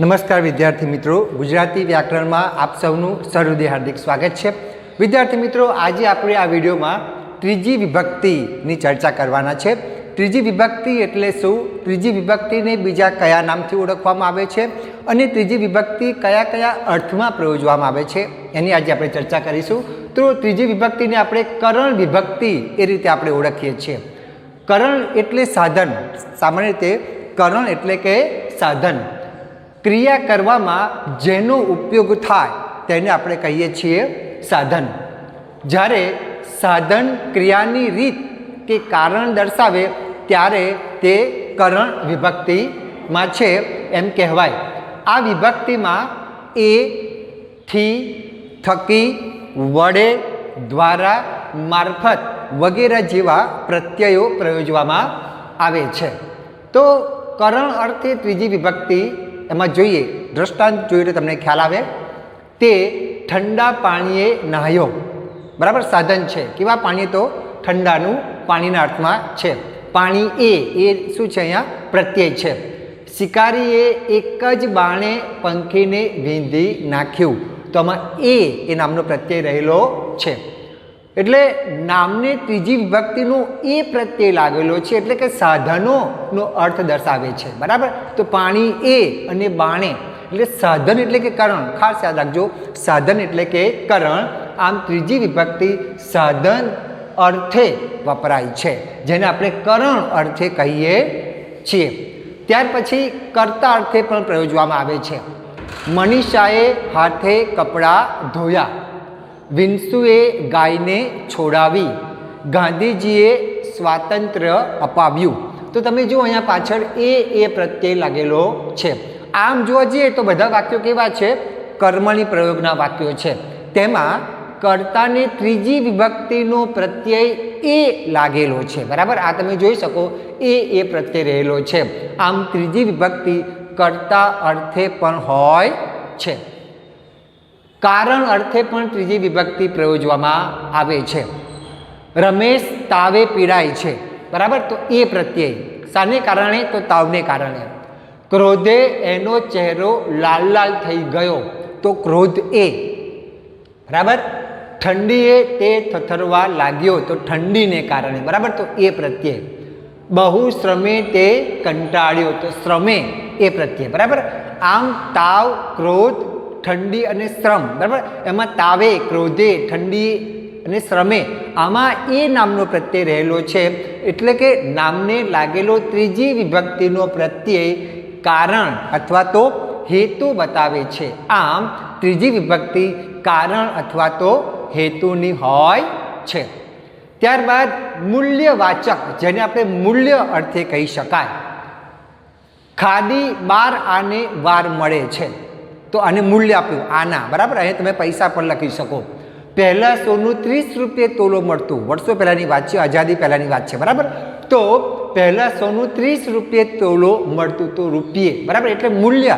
નમસ્કાર વિદ્યાર્થી મિત્રો. ગુજરાતી વ્યાકરણમાં આપ સૌનું સહૃદય હાર્દિક સ્વાગત છે. વિદ્યાર્થી મિત્રો, આજે આપણે આ વિડીયોમાં ત્રીજી વિભક્તિની ચર્ચા કરવાના છે. ત્રીજી વિભક્તિ એટલે શું? ત્રીજી વિભક્તિને બીજા કયા નામથી ઓળખવામાં આવે છે? અને ત્રીજી વિભક્તિ કયા કયા અર્થમાં પ્રયોજવામાં આવે છે? એની આજે આપણે ચર્ચા કરીશું. તો ત્રીજી વિભક્તિને આપણે કરણ વિભક્તિ એ રીતે આપણે ઓળખીએ છીએ. કરણ એટલે સાધન. સામાન્ય રીતે કરણ એટલે કે સાધન. ક્રિયા કરવામાં જેનો ઉપયોગ થાય તેને આપણે કહીએ છીએ સાધન. જ્યારે સાધન ક્રિયાની રીત કે કારણ દર્શાવે ત્યારે તે કરણ વિભક્તિમાં છે એમ કહેવાય. આ વિભક્તિમાં એ થી થકી વડે દ્વારા મારફત વગેરે જેવા પ્રત્યયો પ્રયોજવામાં આવે છે. તો કરણ અર્થે ત્રીજી વિભક્તિ એમાં જોઈએ, દ્રષ્ટાંત જોઈએ તમને ખ્યાલ આવે, તે ઠંડા પાણીએ નહાયો. બરાબર? સાધન છે. કેવા પાણી તો? ઠંડાનું પાણીના અર્થમાં છે. પાણી એ એ શું છે અહીંયા? પ્રત્યય છે. શિકારીએ એક જ બાણે પંખીને વીંધી નાખ્યું. તો આમાં એ એ નામનો પ્રત્યય રહેલો છે. એટલે નામને ત્રીજી વિભક્તિનો એ પ્રત્યય લાગેલો છે, એટલે કે સાધનોનો અર્થ દર્શાવે છે. બરાબર? તો પાણી એ અને બાણે, એટલે સાધન એટલે કે કરણ. ખાસ યાદ રાખજો, સાધન એટલે કે કરણ. આમ ત્રીજી વિભક્તિ સાધન અર્થે વપરાય છે, જેને આપણે કરણ અર્થે કહીએ છીએ. ત્યાર પછી કર્તા અર્થે પણ પ્રયોજવામાં આવે છે. મનીષાએ હાથે કપડાં ધોયા. વિન્સુએ ગાયને છોડાવી. ગાંધીજીએ સ્વાતંત્ર્ય અપાવ્યું. તો તમે જુઓ અહીંયા પાછળ એ એ પ્રત્યય લાગેલો છે. આમ જોવા જઈએ તો બધા વાક્યો કેવા છે? કર્મની પ્રયોગના વાક્યો છે. તેમાં કર્તાને ત્રીજી વિભક્તિનો પ્રત્યય એ લાગેલો છે. બરાબર? આ તમે જોઈ શકો, એ એ પ્રત્યય રહેલો છે. આમ ત્રીજી વિભક્તિ કર્તા અર્થે પણ હોય છે. કારણ અર્થે પણ ત્રીજી વિભક્તિ પ્રયોજવામાં આવે છે. રમેશ તાવે પીડાય છે. બરાબર? તો એ પ્રત્યય. શાને કારણે? તો તાવને કારણે. ક્રોધે એનો ચહેરો લાલ લાલ થઈ ગયો. તો ક્રોધ એ. બરાબર? ઠંડીએ તે થથરવા લાગ્યો. તો ઠંડીને કારણે. બરાબર? તો એ પ્રત્યય. બહુ શ્રમે તે કંટાળ્યો. તો શ્રમે એ પ્રત્યે બરાબર? આમ તાવ, ક્રોધ ઠંડી અને શ્રમ, બરાબર? એમાં તાવે, ક્રોધે, ઠંડી અને શ્રમે, આમાં એ નામનો પ્રત્યય રહેલો છે. એટલે કે નામને લાગેલો ત્રીજી વિભક્તિનો પ્રત્યય કારણ અથવા તો હેતુ બતાવે છે. આમ, ત્રીજી વિભક્તિ કારણ અથવા તો હેતુની હોય છે. ત્યારબાદ મૂલ્યવાચક, જેને આપણે મૂલ્ય અર્થે કહી શકાય. ખાદી બાર આને વાર મળે છે. તો આને મૂલ્ય આપ્યું. આના, બરાબર? અહીં તમે પૈસા પણ લખી શકો. પહેલાં સોનું ત્રીસ રૂપિયે તોલો મળતું. વર્ષો પહેલાંની વાત છે, આઝાદી પહેલાંની વાત છે, બરાબર? તો પહેલાં સોનું ત્રીસ રૂપિયે તોલો મળતું તો રૂપિયે, બરાબર? એટલે મૂલ્ય,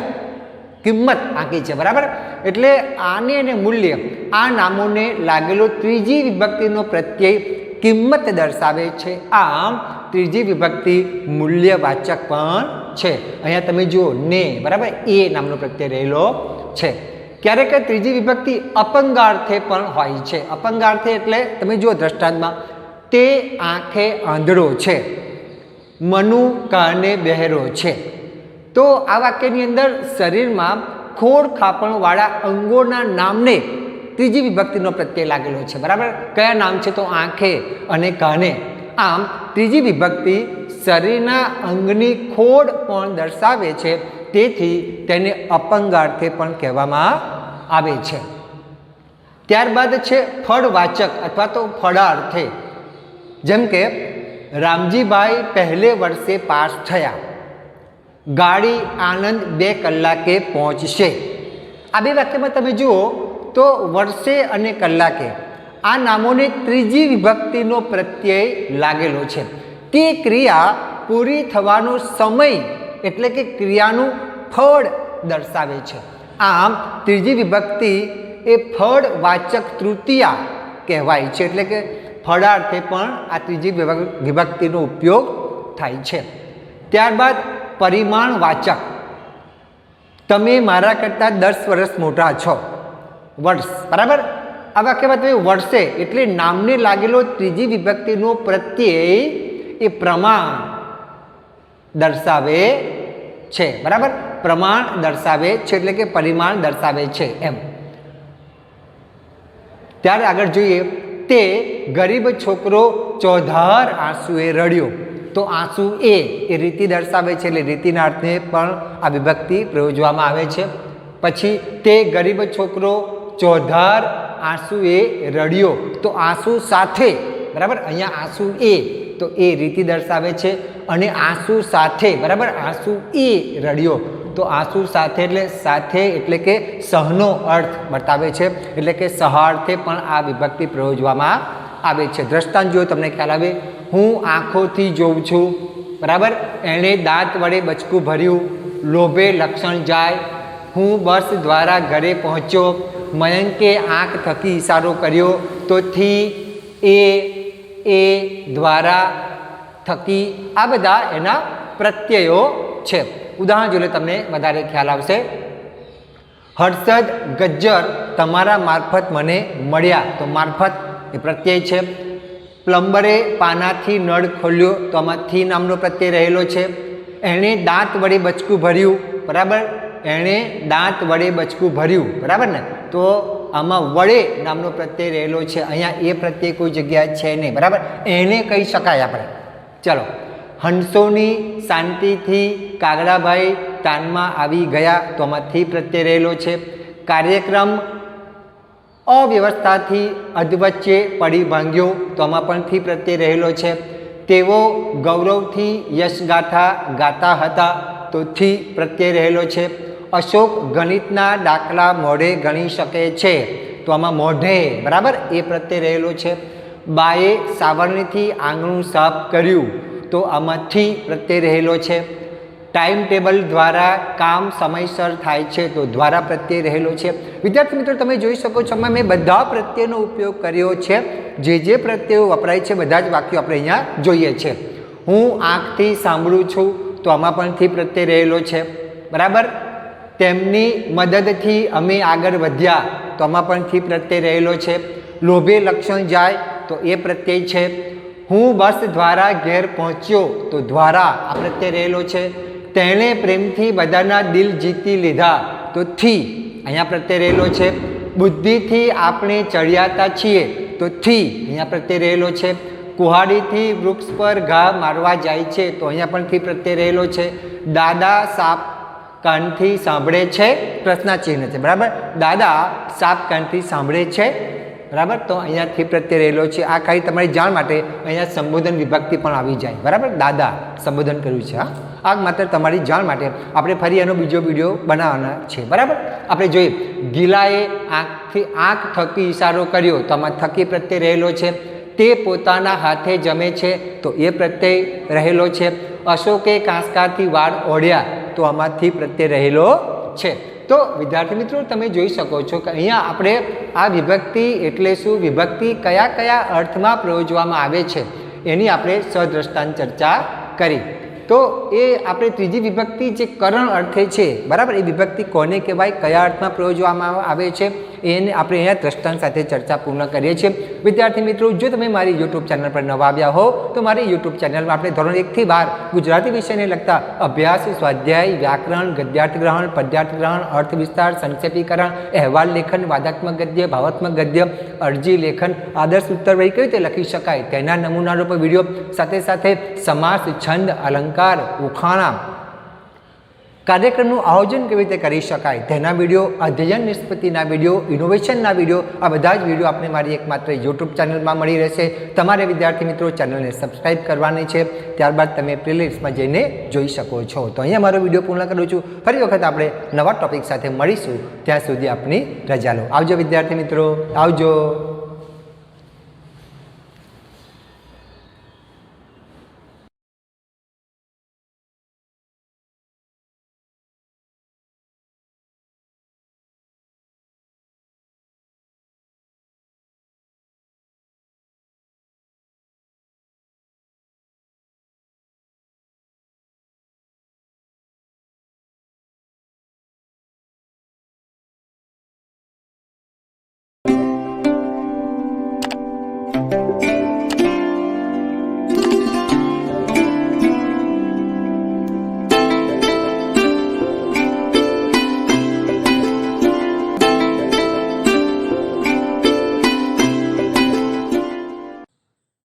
કિંમત આંકી છે, બરાબર? એટલે આને અને મૂલ્ય, આ નામોને લાગેલો ત્રીજી વિભક્તિનો પ્રત્યય કિંમત દર્શાવે છે. આમ ત્રીજી વિભક્તિ મૂલ્યવાચક પણ છે. અહીંયા તમે જુઓ, ને, બરાબર? એ નામનો પ્રત્યય રહેલો છે. ક્યારેક ત્રીજી વિભક્તિ અપંગાર્થે પણ હોય છે. અપંગાર્થે એટલે તમે જુઓ દ્રષ્ટાંતમાં, તે આંખે આંધળો છે. મનુ કાને બહેરો છે. તો આ વાક્યની અંદર શરીરમાં ખોડ ખાપણવાળા અંગોના નામને ત્રીજી વિભક્તિનો પ્રત્યય લાગેલો છે. બરાબર? કયા નામ છે? તો આંખે અને કાને. આમ ત્રીજી વિભક્તિ શરીરના અંગની ખોડ પણ દર્શાવે છે. તેથી તેને અપંગાર્થે પણ કહેવામાં આવે છે. ત્યારબાદ છે ફળવાચક અથવા તો ફળાર્થે. જેમ કે, રામજીભાઈ પહેલે વર્ષે પાસ થયા. ગાડી આનંદ બે કલાકે પહોંચશે. આ બે વાક્યમાં તમે જુઓ તો વર્ષે અને કલાકે. આ નામોને ત્રીજી વિભક્તિનો પ્રત્યય લાગેલો છે. તે ક્રિયા પૂરી થવાનો સમય એટલે કે ક્રિયાનું ફળ દર્શાવે છે. આમ ત્રીજી વિભક્તિ એ ફળવાચક તૃતીયા કહેવાય છે. એટલે કે ફળાર્થે પણ આ ત્રીજી વિભક્તિનો ઉપયોગ થાય છે. ત્યારબાદ પરિમાણવાચક તમે મારા કરતાં દસ વર્ષ મોટા છો. વર્ષ. બરાબર? આ વાક્યમાં તમે વર્ષે એટલે નામને લાગેલો ત્રીજી વિભક્તિનો પ્રત્યય એ પ્રમાણ દર્શાવે છે. બરાબર? પ્રમાણ દર્શાવે છે એટલે કે પરિમાણ દર્શાવે છે એમ. ત્યારે આગળ જોઈએ, તે ગરીબ છોકરો ચોધાર આંસુએ રડ્યો. તો આંસુ એ એ રીતિ દર્શાવે છે એટલે રીતિના અર્થને પણ આ વિભક્તિ પ્રયોજવામાં આવે છે. પછી તે ગરીબ છોકરો ચોધાર આંસુએ રડ્યો તો આંસુ સાથે, બરાબર? અહીંયા આંસુ એ, તો એ રીતિ દર્શાવે છે. અને આંસુ સાથે, બરાબર? આંસુ એ રડ્યો તો આંસુ સાથે એટલે સાથે એટલે કે સહનો અર્થ બતાવે છે. એટલે કે સહાર્થે પણ આ વિભક્તિ પ્રયોજવામાં આવે છે. દ્રષ્ટાંત જો તમને ખ્યાલ આવે? હું આંખોથી જોઉં છું, બરાબર? એણે દાંત વડે બચકું ભર્યું, લોભે લક્ષણ જાય. હું બસ દ્વારા ઘરે પહોંચ્યો મયંકે આંખ થકી ઇશારો કર્યો તો થી એ એ દ્વારા થકી આ બધા એના પ્રત્યયો છે. ઉદાહરણ જોઈને તમને વધારે ખ્યાલ આવશે. હર્ષદ ગજ્જર તમારા મારફત મને મળ્યા. તો મારફત એ પ્રત્યય છે. પ્લમ્બરે પાનાથી નળ ખોલ્યો તો આમાં થી નામનો પ્રત્યય રહેલો છે. એણે દાંત વડે બચકું ભર્યું. બરાબર? એણે દાંત વડે બચકું ભર્યું. બરાબર ને? તો આમાં વડે નામનો પ્રત્યય રહેલો છે. અહીંયા એ પ્રત્યય કોઈ જગ્યાએ છે નહીં. બરાબર? એને કહી શકાય આપણે. ચલો. હંસોની શાંતિથી કાગડાભાઈ તાનમાં આવી ગયા તો આમાંથી પ્રત્યય રહેલો છે. કાર્યક્રમ અવ્યવસ્થાથી અધવચ્ચે પડી ભાંગ્યો તો આમાં પણ થી પ્રત્યય રહેલો છે. તેઓ ગૌરવથી યશગાથા ગાતા હતા તો થી પ્રત્યય રહેલો છે. અશોક ગણિતના દાખલા મોઢે ગણી શકે છે. તો આમાં મોઢે, બરાબર? એ પ્રત્યે રહેલો છે. બાએ સાવરણીથી આંગણું સાફ કર્યું. તો આમાંથી પ્રત્યે રહેલો છે. ટાઈમ ટેબલ દ્વારા કામ સમયસર થાય છે. તો દ્વારા પ્રત્યય રહેલો છે. વિદ્યાર્થી મિત્રો, તમે જોઈ શકો છો મેં બધા પ્રત્યેનો ઉપયોગ કર્યો છે. જે જે પ્રત્યયો વપરાય છે, બધા જ વાક્યો આપણે અહીંયા જોઈએ છે. હું આંખથી સાંભળું છું, તો આમાં પણ થી પ્રત્યય રહેલો છે. બરાબર? તેમની મદદથી અમે આગળ વધ્યા. તો આમાં પણ થી પ્રત્યય રહેલો છે. લોભે લક્ષણ જાય તો એ પ્રત્યય છે. હું બસ દ્વારા ઘેર પહોંચ્યો તો દ્વારા આ પ્રત્યય રહેલો છે. તેણે પ્રેમથી બધાના દિલ જીતી લીધા તો થી અહીંયા પ્રત્યય રહેલો છે. બુદ્ધિથી આપણે ચડિયાતા છીએ તો થી અહીંયા પ્રત્યય રહેલો છે. કુહાડીથી વૃક્ષ પર ઘા મારવા જાય છે તો અહીંયા પણ થી પ્રત્યય રહેલો છે. દાદા સાપ કાનથી સાંભળે છે? પ્રશ્નાચિહ્ન છે, બરાબર? દાદા, સાપ કાનથી સાંભળે છે? બરાબર? તો અહીંયાથી પ્રત્યે રહેલો છે. આ ખાલી તમારી જાણ માટે અહીંયા સંબોધન વિભક્તિ પણ આવી જાય. બરાબર? દાદા, સંબોધન કર્યું છે, હા? આ માત્ર તમારી જાણ માટે. આપણે ફરી એનો બીજો વીડિયો બનાવવાના છે, બરાબર? આપણે જોઈએ, ગીલાએ આંખથી આંખ થકી ઇશારો કર્યો, તો આમાં થકી પ્રત્યે રહેલો છે. તે પોતાના હાથે જમે છે, તો એ પ્રત્યય રહેલો છે. અશોકે કાંસકાથી વાળ ઓઢ્યા, તો આમાંથી પ્રત્યય રહેલો છે. તો વિદ્યાર્થી મિત્રો, તમે જોઈ શકો છો કે અહીંયા આપણે આ વિભક્તિ એટલે શું? વિભક્તિ કયા કયા અર્થમાં પ્રયોજવામાં આવે છે? એની આપણે સદ્રષ્ટાંત ચર્ચા કરી. તો એ આપણે ત્રીજી વિભક્તિ જે કરણ અર્થે છે, બરાબર? એ વિભક્તિ કોને કહેવાય? કયા અર્થમાં પ્રયોજવામાં આવે છે? એને આપણે અહીંયા દ્રષ્ટાંત સાથે ચર્ચા પૂર્ણ કરીએ છીએ. વિદ્યાર્થી મિત્રો, જો તમે મારી યુટ્યુબ ચેનલ પર નવા આવ્યા હો, તો મારી યુટ્યુબ ચેનલમાં આપણે ધોરણ એકથી બાર ગુજરાતી વિષયને લગતા અભ્યાસ, સ્વાધ્યાય, વ્યાકરણ, ગદ્યાર્થ ગ્રહણ, પદ્યાર્થ ગ્રહણ, અર્થ વિસ્તાર, સંક્ષેપીકરણ, અહેવાલ લેખન, વાદાત્મક ગદ્ય, ભાવાત્મક ગદ્ય, અરજી લેખન, આદર્શ ઉત્તર વહી કઈ રીતે લખી શકાય, તેના નમૂનારૂપ વીડિયો સાથે સાથે સમાસ, છંદ, અલંકાર, ઉખાણા કાર્યક્રમનું આયોજન કેવી રીતે કરી શકાય? તેના વીડિયો અધ્યયન નિષ્પત્તિના વીડિયો ઇનોવેશનના વીડિયો, આ બધા જ વીડિયો આપણે મારી એકમાત્ર યુટ્યુબ ચેનલમાં મળી રહેશે. તમારે વિદ્યાર્થી મિત્રો ચેનલને સબસ્ક્રાઈબ કરવાની છે. ત્યારબાદ તમે પ્લેલિસ્ટમાં જઈને જોઈ શકો છો. તો અહીંયા મારો વીડિયો પૂર્ણ કરું છું. ફરી વખત આપણે નવા ટોપિક સાથે મળીશું. ત્યાં સુધી આપની રજા લો. આવજો વિદ્યાર્થી મિત્રો. આવજો. છે